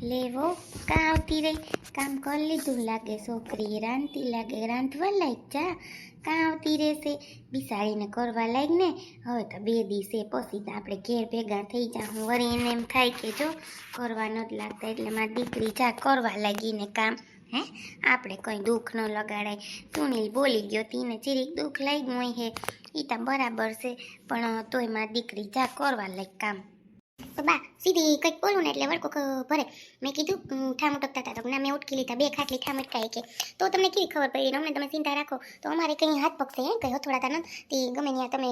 લેવો કા આવતી કામ કરી લીધું લાગે છોકરીએ રાંધતી લાગે રાંધવા લાગ જા કાં રહેશે બિસાડીને કરવા લાગ ને હવે તો બે દિવસે પછી તો આપણે ઘેર ભેગા થઈ જા હું વળી એને એમ થાય કે જો કરવા નથી લાગતા એટલે મારી દીકરી જા કરવા લાગીને કામ હે આપણે કોઈ દુઃખ ન લગાડાય સુનિલ બોલી ગયો તીને ચીરીક દુઃખ લાગ્યું હે એ તો બરાબર છે પણ તોય મારી દીકરી જા કરવા લાગ કામ તો બા, સીધી કંઈક બોલું ને એટલે વળકો ભરે. મેં કીધું ઠામ ઉટકતા હતા. તો મેં ઉટકી લીધા. બે ખાટલી ઠામ અટકાય કે. તો તમને કેવી ખબર પડી? અમને તમે ચિંતા રાખો, તો અમારે કંઈ હાથ પગશે હે કંઈ હથોડાતા નથી. ગમે ત્યાં તમે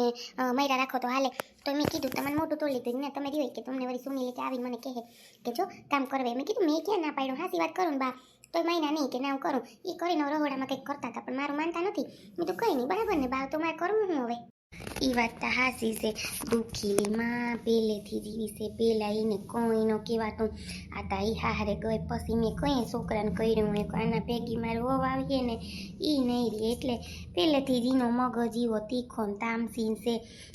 મૈરા રાખો તો હાલે. તો મેં કીધું તમને મોટું તોડી લીધું ને, તમે રહ્યો કે તમને વળી સુની લીધે આવીને મને કહે કે, જો, કામ કરવે. મેં કીધું, મેં ક્યાં ના પાડ્યું? હાસી વાત કરું બા. તો મહિના નહીં કે, ના, હું કરું. એ કરીને રહોડામાં કંઈક કરતા હતા, પણ મારું માનતા નથી. મેં તો કંઈ નહીં, બરાબર ને, બા, તો મારે કરવું શું હવે? ઈ વાત તો હાસી છે દુખીલી માં પહેલેથી જીવી છે પેલા એને કોઈનો કહેવાતું આ તા ઈ હારે ગઈ પછી મેં કઈ છોકરાને કર્યું મેં આના ભેગી મારે વહુ આવીએ ને એ નહીં રે એટલે પહેલેથી જ એનો મગજ એવો તીખો ને તામસીન છે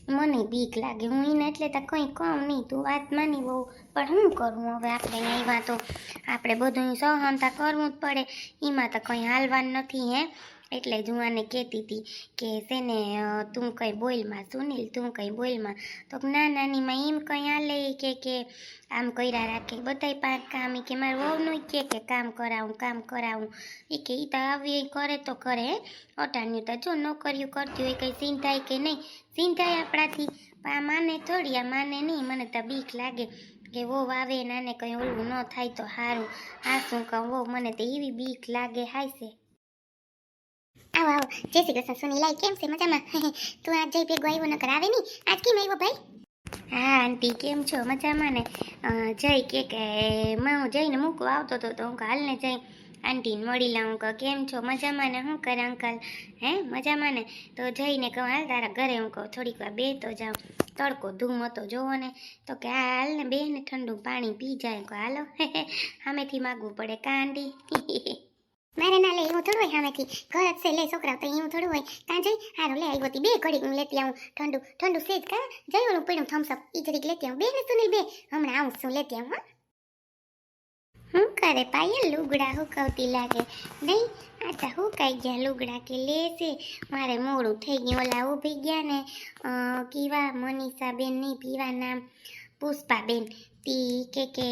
મને બીક લાગે હું એને એટલે તો કંઈ કહું નહીં તું વાત માની બહુ પણ શું કરવું હવે આપણે આવ્યા તો આપણે બધું સહનતા કરવું જ પડે એમાં તો કંઈ હાલવાનું નથી હે એટલે જુવાને કહેતી હતી કે છે ને તું કંઈ બોલમાં, સુનિલ, તું કંઈ બોલમાં. તો ના નાનીમાં એમ કંઈ હાલે કે કે આમ કર્યા રાખે. બધાય પાંચ કામ કે મારે વહુનું કે કે કામ કરાવું કામ કરાવું. એ કે એ તો આવી કરે તો કરે અટાણ્યું તો જો નોકરીઓ કરતી હોય કંઈ ચિંતાય કે નહીં. ચિંતાય આપણાથી. પણ આ માને થોડી, આ માને નહીં. મને તો બીક લાગે કે વો વાવે નાને કંઈ ઓલું ન થાય તો સારું આ શું કહું? મને તો એવી બીક લાગે, હાય છે. આવો આવો. જય શ્રી કૃષ્ણ સુનીલાઈ કેમ છે? મજામાં? તું આજ જઈ ભેગો આવ્યો નકર આવે નહીં આજ કેમ આવ્યો ભાઈ? હા, આંટી, કેમ છો? મજામાં ને? જય કે કે હું જઈને મૂકવા આવતો હતો તો હું હાલને જઈ. આંટીને મળી લઉં કહું કેમ છો? મજામાં ને? શું કરે અંકલ? હે, મજામાં ને? તો જઈને કહું, હાલ તારા ઘરે હું કહું, થોડીક વાર બે તો જાઉં. તડકો ધૂમ હતો, જોવો ને? તો કે હા હાલ ને બે ને ઠંડુ પાણી પી જાય. કહો, હાલો સામેથી માગવું પડે કા આંટી મારે ના લે એવું થોડું હોય સામેથી છે. લે છોકરા તો એવું થોડું હોય. કાં જઈ, હારું, લે, આવી હતી બે ઘડીક હું લેતી આવું. ઠંડુ ઠંડુ સેજ કા જઈ ઓલું પીણું થમ્સઅપ ઈ જરીક લેતી આવું. બે ને સુનિલ, બે. હમણાં આવું છું, લેતી આવું, હા. હું કરે પાયલ લુગડા હુકવતી લાગે? નહીં, આ તો હુકાઈ ગયા લુગડા કે લેશે મારે મોડું થઈ ગયું. ઓલા ઊભી ગયા ને કીવા મનીષા બેન નહીં પીવા નામ પુષ્પાબેન. તી કે કે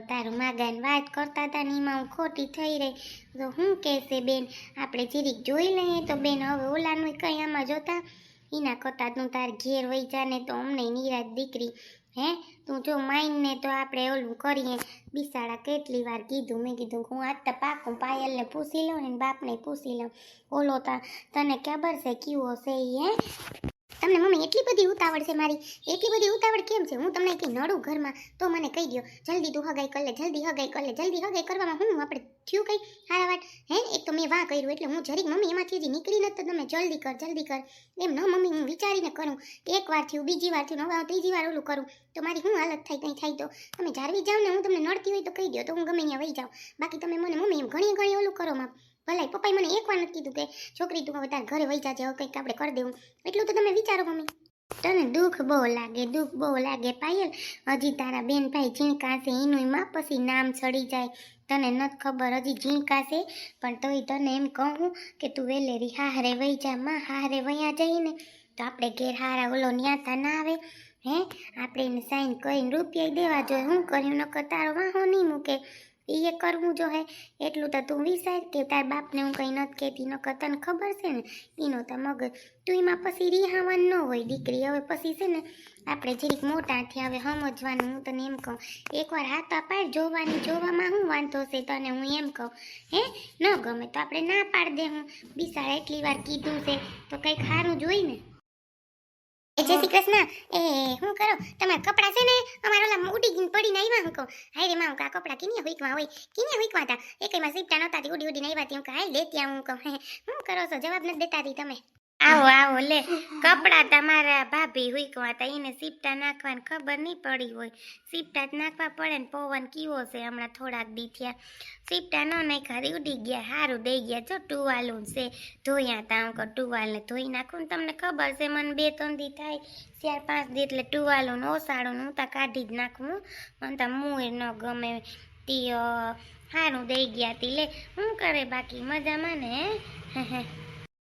તારું માગાને વાત કરતા હતા ને એમાં હું ખોટી થઈ રહી. તો હું કહેશે, બેન, આપણે જીરીક જોઈ લઈએ. તો બેન, હવે ઓલાનું કંઈ આમાં જોતા? એના કરતાં તું તાર ઘેર વહી જા ને તો અમને નિરાજ દીકરી. હે? તું જો માઇનને તો આપણે ઓલું કરીએ. બિસાડા કેટલી વાર કીધું. મેં કીધું, હું આજ તો પાકું પાયલને પૂછી લઉં ને બાપને પૂછી લઉં. ઓલો તા, તને ખબર છે કેવો છે એ તમને મમ્મી એટલી બધી ઉતાવળ છે મારી? એટલી બધી ઉતાવળ કેમ છે? હું તમને કંઈ નડું ઘરમાં, તો મને કહી દો જલ્દી તું હગાઈ કર જલ્દી હગાઈ કર લે, જલ્દી હગાઈ કરવામાં હું આપણે થયું કંઈ? હારા વાત. હે? એક તો મેં વાહ કર્યું, એટલે હું જરીક મમ્મી એમાંથી હજી નીકળી નથી તમે જલ્દી કર જલ્દી કર. એમ ન મમ્મી, હું વિચારીને કરું. એક વાર થયું, બીજી વાર થયું હવે ત્રીજી વાર ઓલું કરું. તો મારી શું હાલત થાય કંઈ થાય તો? તમે જાળવી જાઓ ને હું તમને નડતી હોય તો કહી દો તો હું ગમે ત્યાં વહી જાઉં. બાકી તમે મને, મમ્મી, એમ ઘણી ઘણી ઓલું કરો માં ભલાઈ પપ્પાએ મને એક વાર નથી કીધું કે છોકરી તું બધા ઘરે વહી જાજે, હવે કંઈક આપણે કરી દેવું. એટલું તો તમે વિચારો મમ્મી. તને દુઃખ બહુ લાગે, દુઃખ બહુ લાગે પાયલ. હજી તારા બેન ભાઈ ઝીણકાશે, એનું માં પછી નામ ચડી જાય. તને નથી ખબર, હજી ઝીણકાશે, પણ તોય તને એમ કહું કે તું વેલેરી હારે વહી જા, માં હારે વયા જઈને. તો આપણે ઘેર હારા ઓલો ન્યાતા ના આવે, હે? આપણે એને સાઈન કરીને રૂપિયા દેવા જોઈએ. હું કર્યું? નકર તારો વાહો નહીં મૂકે. એ કરવું જો હે. એટલું તો તું વિચાર કે તાર બાપને હું કંઈ નથી કહેતી. નકર તને ખબર છે ને એનો તો મગજ તું એમાં પછી રિહાવાન ન હોય દીકરી. હવે પછી છે ને, આપણે જરીક મોટા થયા હવે સમજવાનું. હું તને એમ કહું, એકવાર હાથ પાડ, જોવાની, જોવામાં હું વાંધો છે તને હું એમ કહું. હે? ન ગમે તો આપણે ના પાડ દે હું બિસાડ એટલી વાર કીધું છે, તો કંઈક સારું જોઈ ને. એ જય શ્રી કૃષ્ણ. એ શું કરો? તમારા કપડા છે ને અમારા ઓલા ઉડી ગઈને પડીને આવ્યા હું કહું. હાય રે માં હું આ કપડાં કિને હુંકવા હોય કિને હુઈકવા હતા. એકમાં સીપટા નહોતા ઉડી ઉડી ઉડીને આવ્યા તી હું કહું હાય લેતી આવું હું કહું. હું કરો છો? જવાબ નથી દેતા હતી તમે. આવો આવો, લે. કપડાં તમારા ભાભી હુંકવા હતા એને સીપટા નાખવાની ખબર નહીં પડી હોય. સીપટા જ નાખવા પડે ને પવન કેવો છે, હમણાં થોડાક દી થયા. સીપટા ન નાખ્યા ઉડી ગયા સારું દઈ ગયા. જો ટુવાલું છે, ધોયા તા અંકો ટુવાલને ધોઈ નાખું ને તમને ખબર છે, મને બે ત્રણ દી થાય, ચાર પાંચ દી એટલે ટુવાલું ઓસાડું હું તા કાઢી જ નાખું મને તો મૂળ ન ગમે. તી સારું દઈ ગયા તી, લે. શું કરે બાકી? મજામાં ને હે.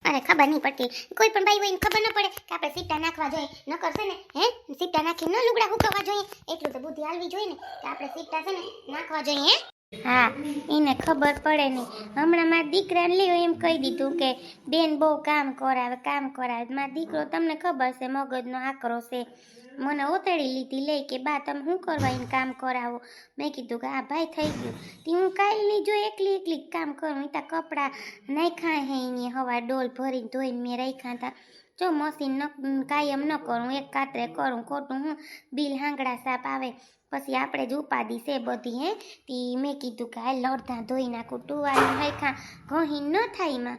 અરે ખબર નહીં પડતી. કોઈ પણ ભાઈ હોય ને ખબર ન પડે કે આપણે સીટા નાખવા જોઈએ. ન કરશે ને, હે? સીટા નાખી ન લુગડા હુકવા જોઈએ. એટલું તો બુદ્ધિ હાલવી જોઈએ ને, કે આપણે સીટા છે ને નાખવા જોઈએ, હે? હા, એને ખબર પડે નહીં. હમણાં મારા દીકરાને લ્યો એમ કહી દીધું કે, બેન, બહુ કામ કરાવે કામ કરાવે. મારો દીકરો તમને ખબર છે, મગજનો આકરો છે. મને ઓતળી લીધી, લે કે બા, તમે શું કરવા એને કામ કરાવો? મેં કીધું કે, આ ભાઈ થઈ ગયું. તી હું કાલની જો એકલી એકલી કામ કરું. એ તા કપડાં નાખ્યા હે એને, હવા ડોલ ભરીને ધોઈને મેં રાખ્યા હતા. જો મશીન ન, કાયમ ન કરું, એક કાતરે કરું, ખોટું હું, બિલ, હાંગડા, સાપ આવે. પછી આપણે જ ઉપાદી છે બધી, હે? તી મેં કીધું કે હાલ અડધા ધોઈ નાખું ટુવાલ હાઈખા ઘહી ન થાયમાં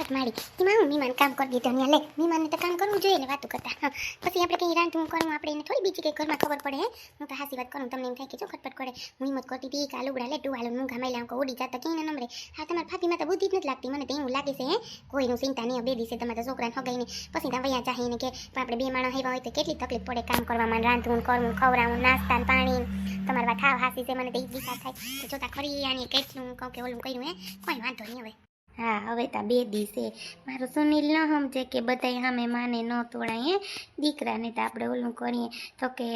અરે મારી કે હું મીમાન કામ કરી દીધું ને લે, મીમાનને તો કામ કરવું જોઈએ વાતો કરતા. હા. પછી આપણે કંઈ રાંધવું, કરવું, આપણે એને થોડી બીજી કંઈ ઘરમાં ખબર પડે, હે? તો હાસી વાત કરું, તમને એમ થાય કે જો ખટપટ કરે. હું હિંમત કરતી હતી કાલ ઉડા લે ટુવાલો હું ઘામાઈ લાવું ઉડી જતા ક્યાંય નંબરે હા, તમારે ફાતીમાં તો બુદ્ધિ જ નથી લાગતી, મને તો એવું લાગે છે કોઈનું ચિંતા નહીં બે દિવસે તમારા છોકરાને હગાઈને. પછી ત્યાં વયા ને કે, પણ આપણે બે માણસ આવ્યા હોય તો કેટલી તકલીફ પડે કામ કરવામાં રાંધવું કરવું ખવડાવવું, નાસ્તા પાણી તમારે વાત હાવ હાસી છે, મને તો એ દિશા થાય. જોતા ખરી આની કેટલું કહું કે ઓલું કર્યું, હે? કોઈ વાંધો નહીં હવે. હા, હવે તા બે દિવસે. મારો સુનિલ ન સમજે કે બધાય સામે માને ન તોડાય દીકરાને તો આપણે ઓલું કરીએ. તો કે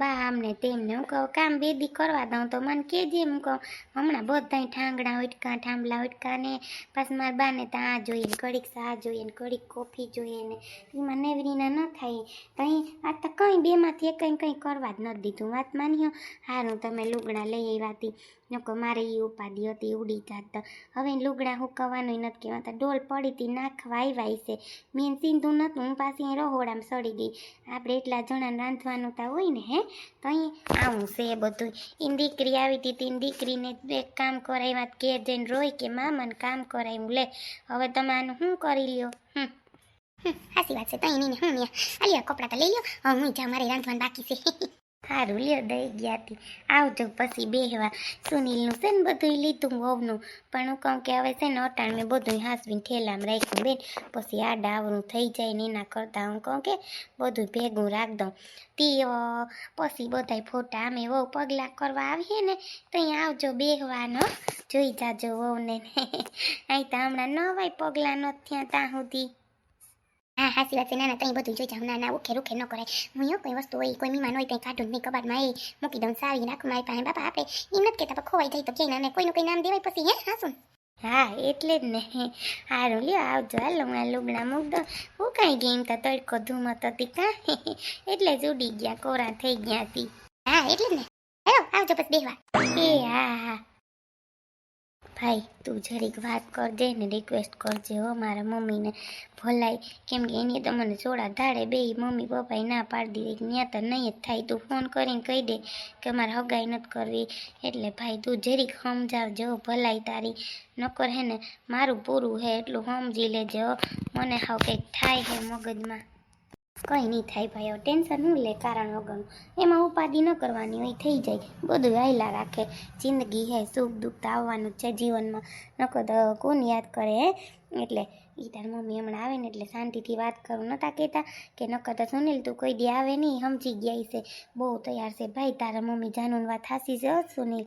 બા આમને તેમને હું કહું, કામ બે દી કરવા દઉં તો મને કહેજે હું કહું, હમણાં બધાય ઠાંગડા ઉટકા, ઠાંબલા ઉટકા ને પાછું મારા બાને તો આ જોઈએ ને કડીક ચા જોઈએ ને કડીક કોફી જોઈએ ને એમાં નેવરીના ન થાય. કંઈ આ તો કંઈ બેમાંથી કંઈ કંઈ કરવા જ નથી દીધું. વાત માન્યો? હારું, તમે લુગડા લઈ આવ્યા હતી નકો મારે એ ઉપાધી હતી, ઉડી જાત. હવે લુગડા હુકવવાનું નથી કહેવાતા. ડોલ પડી હતી નાખવા આવ્યા છે. મેં સીધું નહોતું હું પાછી રહોડામાં સડી ગઈ. આપણે એટલા જણાને રાંધવાનું તા હોય ને, હે? તો અહીં આવું છે બધું. એની દીકરી આવી હતી તેની દીકરીને એક કામ કરાવ્યા કે જઈને રોય કે મામાને કામ કરાવ્યું. લે, હવે તમે આનું શું કરી લ્યો? હમ. સાચી વાત છે. તઈ નહીં હું ને આલિયા કપડાં તો લઈ લ્યો. હવે હું જા મારે રાંધવાનું બાકી છે. સારું લ્યો, દઈ ગયા હતી આવજો પછી બેહવા. સુનિલનું છે ને બધું લીધું વહુનું. પણ હું કહું કે હવે છે ને અટાણ મેં બધું હાસવીને ઠેલામાં રાખ્યું બેન. પછી આ ડાવરું થઈ જાય ને એના કરતાં હું કહું કે બધું ભેગું રાખ દઉં. તી પછી બધાય ફોટા અમે વહુ પગલાં કરવા આવીએ ને તો અહીંયા આવજો બેહવાનો. જોઈ જાજો વહુને. અહીં તો હમણાં ન અવાય પગલાં નથી થયા ત્યાં સુધી. હા સાચી વાત છે. ના તઈ બધું જોઈ જાઉં ના ના ઉખે રૂખે ન કરાય. હું એવું કોઈ વસ્તુ હોય કોઈ મહેમાન હોય ત્યાં કાઢું નહીં કબાટમાં એ મૂકી દઉં સારી નાખું મારી પાસે. બાપા આપે એમ નથી કહેતા પણ ખોવાઈ જાય તો ક્યાંય ના કોઈનું કોઈ નામ દેવાય પછી હે હા શું હા એટલે જ ને. સારું લ્યો આવજો. હાલ હું આ લુગડા મૂક દઉં. હું કાંઈ ગેમ તો તડકો ધૂમત હતી કાં? એટલે જ ઉડી ગયા કોરા થઈ ગયા હતી હા એટલે જ ને. હેલો આવજો પછી બેહવા. એ હા હા. ભાઈ તું જરીક વાત કરજે ને રિક્વેસ્ટ કરજે હો મારા મમ્મીને. ભલાઈ કેમ કે એની તો મને જોડા ધાડે બે મમ્મી પપ્પાએ ના પાડી દીધી. ત્યાં તો નહીં જ થાય. તું ફોન કરીને કહી દે કે મારે હગાઈ નથી કરવી. એટલે ભાઈ તું જરીક સમજાવજો હો, ભલાઈ તારી. નકર હે ને મારું પૂરું હે એટલું સમજી લેજે હો. મને હાવ કંઈક થાય હે મગજમાં. કંઈ નહીં થાય ભાઈ, હવે ટેન્શન હું લે, કારણ વગરનું. એમાં ઉપાધિ ન કરવાની હોય, થઈ જાય. બધું હાયલા રાખે. જિંદગી હે, સુખ દુઃખ તો આવવાનું જ છે જીવનમાં. નકો તો કોણ યાદ કરે હે? એટલે એ તાર મમ્મી હમણાં આવે ને એટલે શાંતિથી વાત કરું. નતા કહેતા કે નકર તો સુનિલ તું કોઈ દી આવે નહીં, સમજી ગયા છે. બહુ તૈયાર છે ભાઈ, તારા મમ્મી જાનુની વાત હાસી છે સુનિલ.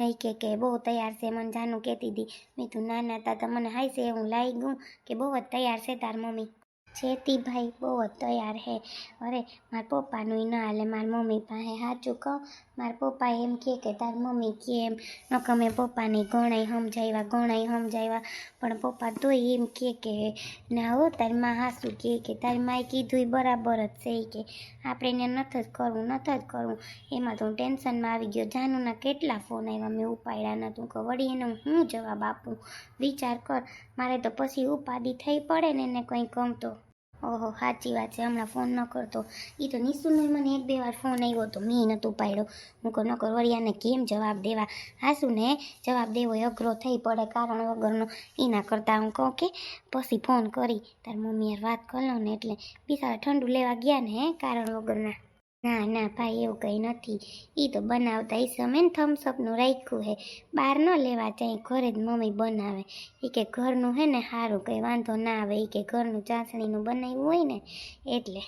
એ કે કે, બહુ તૈયાર છે, મને જાનું કહેતી હતી મેં તું નાના હતા તો મને હાઈ છે હું લાવી ગયું કે બહુ જ તૈયાર છે તાર મમ્મી. છેતી ભાઈ બહુ તૈયાર હે અરે, મારા પપ્પાનું ન હાલે, મારી મમ્મી પાસે સાચું કહું મારા પપ્પા એમ કહે કે, તારી મમ્મી કે એમ નકર મેં પપ્પાને ઘણાય સમજાવ્યા ઘણાય સમજાવ્યા પણ પપ્પા તોય એમ કહે કે, ના હો, તારી માં હાસું કહે કે, તારી માએ કીધું બરાબર જ છે કે, આપણે એને નથી જ કરવું, નથી જ કરવું. એમાં તો હું ટેન્શનમાં આવી ગયો. જાનુના કેટલા ફોન આવ્યા મેં ઉપાડ્યા નહોતું કે વળી એને હું જવાબ આપું? વિચાર કર. મારે તો પછી ઉપાધિ થઈ પડે ને એને કંઈ ગમતો. ઓહો, સાચી વાત છે. હમણાં ફોન ન કરતો એ તો નિશુનો મને એક બે વાર ફોન આવ્યો તો મેં નહોતું પાડ્યો. હું કહું, નકર વળિયાને કેમ જવાબ દેવા? હાસુને જવાબ દેવો અઘરો થઈ પડે કારણ વગરનો. એના કરતાં હું કહું કે, પછી ફોન કરી. તાર મમ્મી યાર વાત કરી લો ને એટલે બિચારા ઠંડુ લેવા ગયા ને કારણ વગરના. ના ના, ભાઈ, એવું કંઈ નથી. એ તો બનાવતા એ સમય ને થમ્સઅપનું રાખ્યું હે. બહાર ન લેવા જાય, ઘરે જ મમ્મી બનાવે. એ કે ઘરનું હે ને સારું કંઈ વાંધો ના આવે. એ કે ઘરનું ચાસણીનું બનાવ્યું હોય ને, એટલે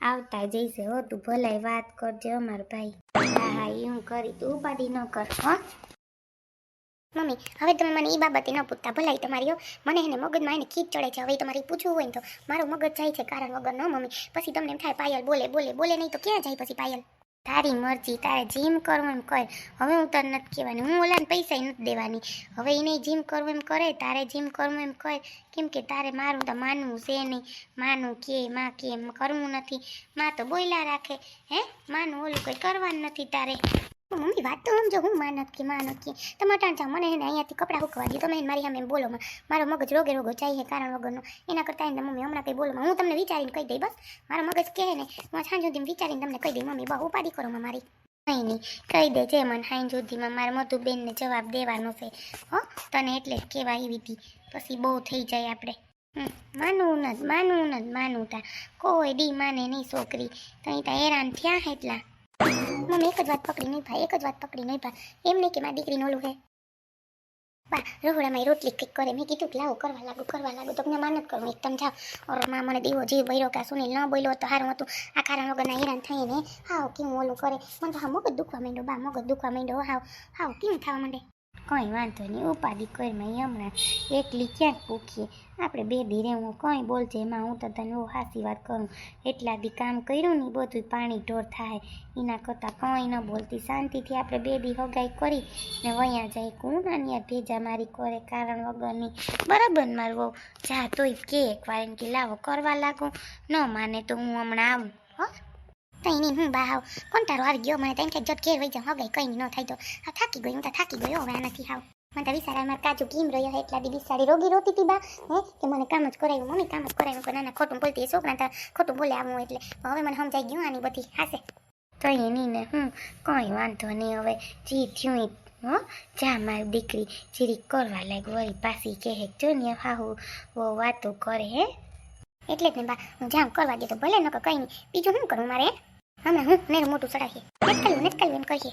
આવતા જઈશે. હો, તું ભલાઈ વાત કરજે અમારો ભાઈ. હા હા એ હું કરી, તું ઉપાડી ન કર, હો. મમ્મી, હવે તમે મને એ બાબતે ન પૂછતા, ભલાઈ તમારી મને એને મગજમાં એને ખીચ ચડે છે, હવે તમારે પૂછવું હોય તો. મારું મગજ જાય છે કારણ વગર ન, મમ્મી. પછી તમને એમ થાય, પાયલ બોલે બોલે બોલે નહીં તો ક્યાં જાય પછી પાયલ? તારી મરજી, તારે જીમ કરવું એમ કર. હવે હું તને નથી કહેવાની, હું ઓલાને પૈસા નથી દેવાની. હવે એને જીમ કરવું એમ કરે, તારે જીમ કરવું એમ કર. કેમ કે તારે મારું તો માનવું છે નહીં. માનું કે, માં કે કરવું નથી. માં તો બોયલા રાખે, હે? માનું ઓલું કંઈ કરવાનું નથી તારે. મમ્મી, વાત તો સમજો, હું માનત કે માનત કે. તમે અટાણ મને એને અહીંયાથી કપડાં હુકવા દો. તમે મારી સામે બોલો મારો મગજ રોગે રોગો ચાહીએ કારણ વગરનો. એના કરતાં એને મમ્મી, હમણાં કંઈ બોલો હું તમને વિચારીને કહી દઈ, બસ. મારો મગજ કહે ને, હું સાંજ સુધી વિચારીને તમને કહી દઈ, મમ્મી બહુ ઉપાડી કરો મારી. કંઈ નહીં, કહી દે જે મને સાંજ સુધીમાં મારા મધુબેનને જવાબ દેવાનો છે. હો, તને એટલે જ કહેવા એવી હતી પછી બહુ થઈ જાય આપણે. માનવું નથી માનવું નથી માનવું તા કોઈ દી માને નહીં છોકરી. તઈ તા હેરાન થયા એટલા. મમ્મી એક જ વાત પકડી નહીં ભાઈ, એક જ વાત પકડી નહીં ભાઈ. એમ નહીં કે મારી દીકરીનું ઓલું હે. બા, રહોડામાં રોટલી કંઈક કરે. મેં કીધું કે લાવો, કરવા લાગુ કરવા લાગુ. તમને માનત કરું એકદમ જાઓ. ઓરમાં મને દીવો જીવ બૈરો કે સુનિલ ન બોલ્યો તો સારું હતું. આ કારણ વગરના હેરાન થઈને, હાવ, કેવું ઓલું કરે. મને તો હા મગજ દુખવા માંડ્યો, બા, મગજ દુખવા માંડ્યો હાવ. હાવ, કેવું થવા માંડે? કંઈ વાંધો નહીં, ઉપાધિ કરીમાં હમણાં એકલી ક્યાંક પૂખીએ આપણે બે દી હું કંઈ બોલજે, એમાં હું તો તને હાસી વાત કરું. એટલા દી કામ કર્યું ને બધું પાણી ઢોર થાય. એના કરતાં કંઈ ન બોલતી. શાંતિથી આપણે બે દી હગાઈ કરી ને વયા જાય કોણ નાની ભેજા મારી કરે, કારણ વગરની. બરાબર મારવો મારું જા તોય કે એક વાર કે લાવો, કરવા લાગો. ન માને તો હું હમણાં આવું, હો. કઈ નહીં, હું બા કોણ તારો આવી ગયો મને, તેમ કે જટ ઘેર વહી જાઉં. હવે કઈ ન થાય તો. આ થાકી ગઈ હું તો થાકી ગયો, હવે નથી હાવ મને તો વિચાર મારે કાજુ કેમ રહ્યો હે, એટલા દીદી સારી રોગી રોતી હતી બા, હે, કે મને કામ જ કરાવ્યું, મમ્મી કામ જ કરાવ્યું, કે નાના ખોટું બોલતી છોકરા તો ખોટું બોલે આવું એટલે. હવે મને સમજાઈ ગયું આની બધી હાસે તો એની ને હું કોઈ વાંધો નહીં, હવે જી થયું હો, જા મારી દીકરી, જીરી કરવા લાગ, વળી પાછી કહે જો ને હાહુ વો વાતો કરે, હે. એટલે જ ને બા, હું જામ કરવા દે તો ભલે નકો કઈ નહીં. બીજું શું કરું મારે હમણાં હું ને મોટું ચડાવીએ નેટકલવું નેટકલવું એમ કહીએ